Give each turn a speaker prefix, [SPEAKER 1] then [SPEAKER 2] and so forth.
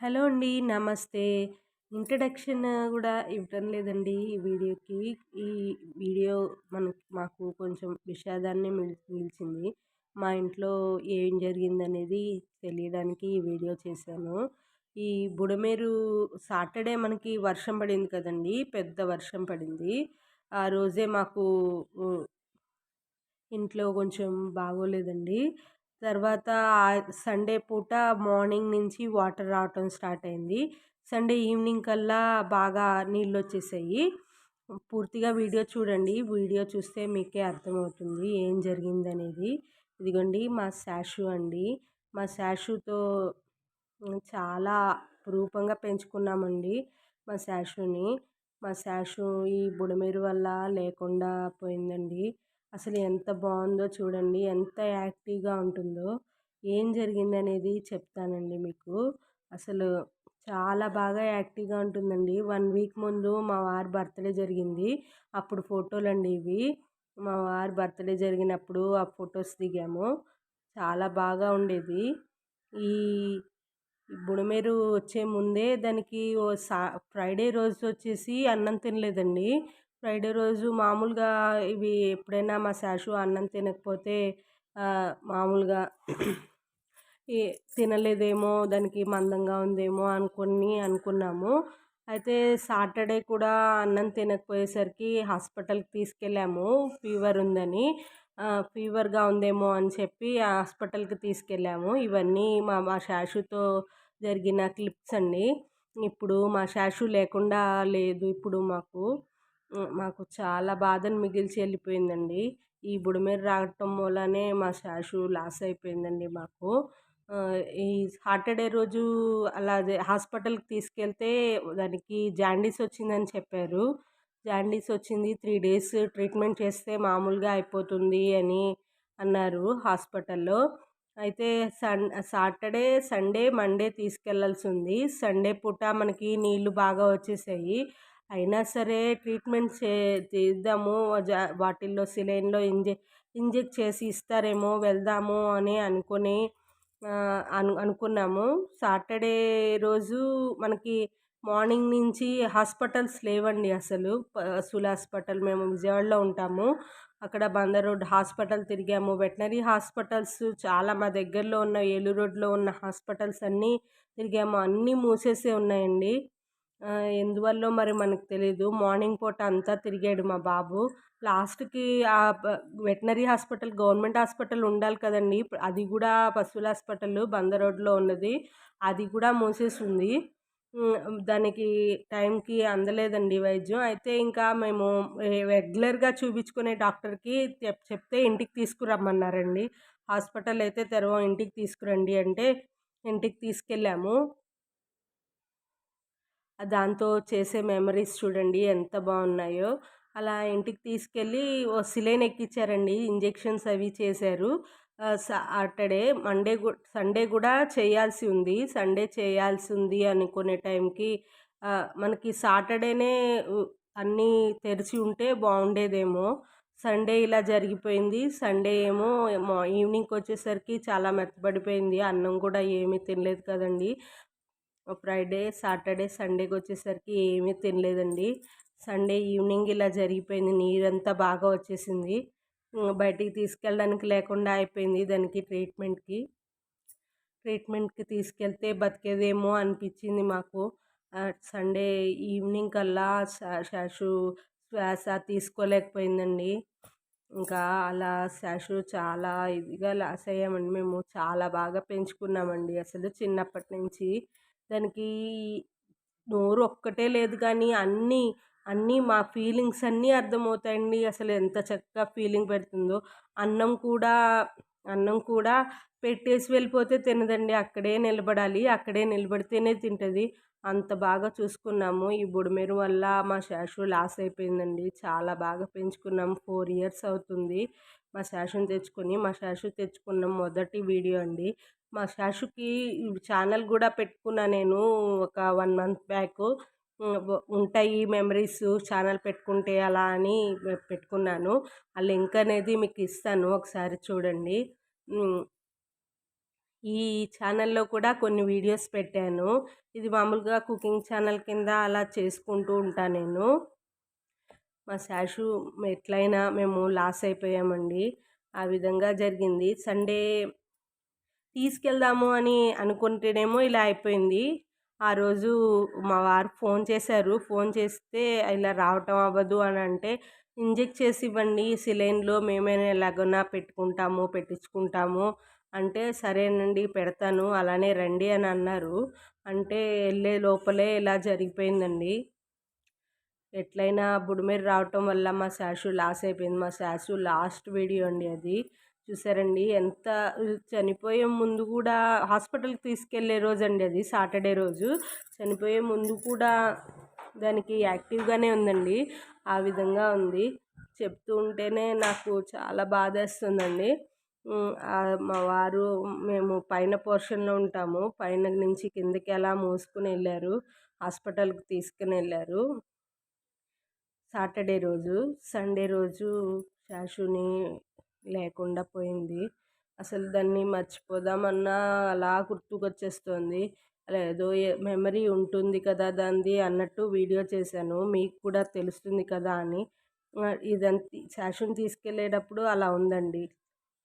[SPEAKER 1] Hello అండి నమస్తే. Introduction కూడా ఇవ్వటం లేదండి ఈ వీడియోకి. ఈ వీడియో మనకి మాకు కొంచెం విషాదాన్ని మిగిల్చింది మిల్చింది. మా ఇంట్లో ఏం జరిగిందనేది తెలియడానికి ఈ వీడియో చేశాను. ఈ బుడమేరు సాటర్డే మనకి వర్షం పడింది కదండి పెద్ద వర్షం పడింది. ఆ రోజే మాకు ఇంట్లో కొంచెం బాగోలేదండి. తర్వాత సండే పూట మార్నింగ్ నుంచి వాటర్ రావటం స్టార్ట్ అయింది. సండే ఈవినింగ్ కల్లా బాగా నీళ్ళు వచ్చేసాయి పూర్తిగా వీడియో చూడండి. వీడియో చూస్తే మీకే అర్థమవుతుంది ఏం జరిగిందనేది. ఇదిగోండి మా శాషు అండి. మా శాషుతో చాలా రూపంగా పెంచుకున్నామండి మా శాషుని. మా శాషు ఈ బుడమేరు వల్ల లేకుండా పోయిందండి. అసలు ఎంత బాగుందో చూడండి ఎంత యాక్టివ్గా ఉంటుందో. ఏం జరిగింది అనేది చెప్తానండి మీకు. అసలు చాలా బాగా యాక్టివ్గా ఉంటుందండి. వన్ వీక్ ముందు మా వారి బర్త్డే జరిగింది. అప్పుడు ఫోటోలు అండి ఇవి. మా వారి బర్త్డే జరిగినప్పుడు ఆ ఫొటోస్ దిగాము. చాలా బాగా ఉండేది. ఈ బుడమేరు వచ్చే ముందే దానికి ఓ సా ఫ్రైడే రోజు వచ్చేసి అన్నం తినలేదండి. ఫ్రైడే రోజు మామూలుగా ఇవి ఎప్పుడైనా మా శాషు అన్నం తినకపోతే మామూలుగా ఈ తినలేదేమో దానికి మందంగా ఉందేమో అనుకొని అనుకున్నాము. అయితే సాటర్డే కూడా అన్నం తినకపోయేసరికి హాస్పిటల్కి తీసుకెళ్ళాము. ఫీవర్ ఉందని ఫీవర్గా ఉందేమో అని చెప్పి హాస్పిటల్కి తీసుకెళ్ళాము. ఇవన్నీ మా మా శాషుతో జరిగిన క్లిప్స్ అండి. ఇప్పుడు మా శాషు లేకుండా లేదు ఇప్పుడు మాకు. మాకు చాలా బాధను మిగిల్చి వెళ్ళిపోయిందండి. ఈ బుడమేరు రావటం వల్లనే మా శాషు లాస్ అయిపోయిందండి మాకు. ఈ సాటర్డే రోజు అలా హాస్పిటల్కి తీసుకెళ్తే దానికి జాండీస్ వచ్చిందని చెప్పారు. జాండీస్ వచ్చింది త్రీ డేస్ ట్రీట్మెంట్ చేస్తే మామూలుగా అయిపోతుంది అని అన్నారు హాస్పిటల్లో. అయితే సన్ సాటర్డే సండే మండే తీసుకెళ్ళాల్సి ఉంది. సండే పూట మనకి నీళ్ళు బాగా వచ్చేసాయి. అయినా సరే ట్రీట్మెంట్ చే చేద్దాము. వాటిల్లో సిలైన్లో ఇంజె ఇంజెక్ట్ చేసి ఇస్తారేమో వెళ్దాము అని అనుకొని అను అనుకున్నాము. సాటర్డే రోజు మనకి మార్నింగ్ నుంచి హాస్పిటల్స్ లేవండి అసలు. పశువుల హాస్పిటల్ మేము విజయవాడలో ఉంటాము. అక్కడ బందర్ రోడ్ హాస్పిటల్ తిరిగాము. వెటనరీ హాస్పిటల్స్ చాలా మా దగ్గరలో ఉన్న ఏలూరు రోడ్లో ఉన్న హాస్పిటల్స్ అన్నీ తిరిగాము. అన్నీ మూసేసే ఉన్నాయండి. ఎందువల్ల మరి మనకు తెలియదు మార్నింగ్ పూట అంతా తిరిగాడు మా బాబు. లాస్ట్కి ఆ వెటనరీ హాస్పిటల్ గవర్నమెంట్ హాస్పిటల్ ఉండాలి కదండి. అది కూడా పశువుల హాస్పిటల్ బంద రోడ్లో ఉన్నది. అది కూడా మూసేసింది. దానికి టైంకి అందలేదండి వైద్యం. అయితే ఇంకా మేము రెగ్యులర్గా చూపించుకునే డాక్టర్కి చెప్తే ఇంటికి తీసుకురమ్మన్నారండి. హాస్పిటల్ అయితే తెరవం ఇంటికి తీసుకురండి అంటే ఇంటికి తీసుకెళ్ళాము. దాంతో చేసే మెమరీస్ చూడండి ఎంత బాగున్నాయో. అలా ఇంటికి తీసుకెళ్ళి ఓ సిలైన్ ఎక్కించారండి ఇంజెక్షన్స్ అవి చేశారు. సాటర్డే మండే సండే కూడా చేయాల్సి ఉంది. సండే చేయాల్సి ఉంది అనుకునే టైంకి మనకి సాటర్డేనే అన్నీ తెరిచి ఉంటే బాగుండేదేమో. సండే ఇలా జరిగిపోయింది. సండే ఏమో ఈవినింగ్కి వచ్చేసరికి చాలా మెత్తబడిపోయింది. అన్నం కూడా ఏమీ తినలేదు కదండి. ఫ్రైడే సాటర్డే సండేకి వచ్చేసరికి ఏమీ తినలేదండి. సండే ఈవినింగ్ ఇలా జరిగిపోయింది. నీరంతా బాగా వచ్చేసింది. బయటికి తీసుకెళ్ళడానికి లేకుండా అయిపోయింది దానికి ట్రీట్మెంట్కి. ట్రీట్మెంట్కి తీసుకెళ్తే బతికేదేమో అనిపించింది మాకు. సండే ఈవినింగ్ కల్లా శాషు శ్వాస తీసుకోలేకపోయిందండి. ఇంకా అలా శాషు చాలా ఇదిగా లాస్ అయ్యామండి. మేము చాలా బాగా పెంచుకున్నామండి. అసలు చిన్నప్పటి నుంచి దానికి నోరు ఒక్కటే లేదు కానీ అన్నీ అన్నీ మా ఫీలింగ్స్ అన్నీ అర్థమవుతాయండి. అసలు ఎంత చక్కగా ఫీలింగ్ పెడుతుందో. అన్నం కూడా అన్నం కూడా పెట్టేసి వెళ్ళిపోతే తినదండి. అక్కడే నిలబడాలి. అక్కడే నిలబడితేనే తింటుంది. అంత బాగా చూసుకున్నాము. ఈ బుడమేరు వల్ల మా శాషు లాస్ అయిపోయిందండి. చాలా బాగా పెంచుకున్నాం. ఫోర్ ఇయర్స్ అవుతుంది మా శాషుని తెచ్చుకొని. మా శాషు తెచ్చుకున్నాం మొదటి వీడియో అండి. మా శాషుకి ఛానల్ కూడా పెట్టుకున్నా నేను ఒక వన్ మంత్ బ్యాక్. ఉంటాయి మెమరీస్ ఛానల్ పెట్టుకుంటే అలా అని పెట్టుకున్నాను. ఆ లింక్ అనేది మీకు ఇస్తాను ఒకసారి చూడండి. ఈ ఛానల్లో కూడా కొన్ని వీడియోస్ పెట్టాను. ఇది మామూలుగా కుకింగ్ ఛానల్ కింద అలా చేసుకుంటూ ఉంటాను నేను. మా శాషు ఎట్లయినా మేము లాస్ అయిపోయామండి. ఆ విధంగా జరిగింది. సండే తీసుకెళ్దాము అని అనుకుంటేనేమో ఇలా అయిపోయింది. ఆ రోజు మా వారు ఫోన్ చేశారు. ఫోన్ చేస్తే ఇలా రావటం అవ్వదు అని అంటే ఇంజెక్ట్ చేసి ఇవ్వండి సిలైన్లో మేమైనా ఎలాగైనా పెట్టుకుంటాము పెట్టించుకుంటాము. అంటే సరేనండి పెడతాను అలానే రండి అని అన్నారు. అంటే వెళ్ళే లోపలే ఇలా జరిగిపోయిందండి. ఎట్లయినా బుడిమేరు రావటం వల్ల మా శాషు లాస్ అయిపోయింది. మా శాషు లాస్ట్ వీడియో అండి అది. చూసారండి. ఎంత చనిపోయే ముందు కూడా హాస్పిటల్కి తీసుకెళ్ళే రోజు అండి అది సాటర్డే రోజు. చనిపోయే ముందు కూడా దానికి యాక్టివ్గానే ఉందండి. ఆ విధంగా ఉంది. చెప్తూ ఉంటేనే నాకు చాలా బాధేస్తుందండి. మా వారు మేము పైన పోర్షన్లో ఉంటాము. పైన నుంచి కిందకి అలా మోసుకుని వెళ్ళారు. హాస్పిటల్కి తీసుకుని వెళ్ళారు. సాటర్డే రోజు సండే రోజు శాషుని లేకుండా పోయింది. అసలు దాన్ని మర్చిపోదామన్నా అలా గుర్తుకొచ్చేస్తుంది. ఏదో మెమరీ ఉంటుంది కదా దానిది అన్నట్టు వీడియో చేశాను. మీకు కూడా తెలుస్తుంది కదా అని. ఇదంతా శాషన్ తీసుకెళ్ళేటప్పుడు అలా ఉందండి.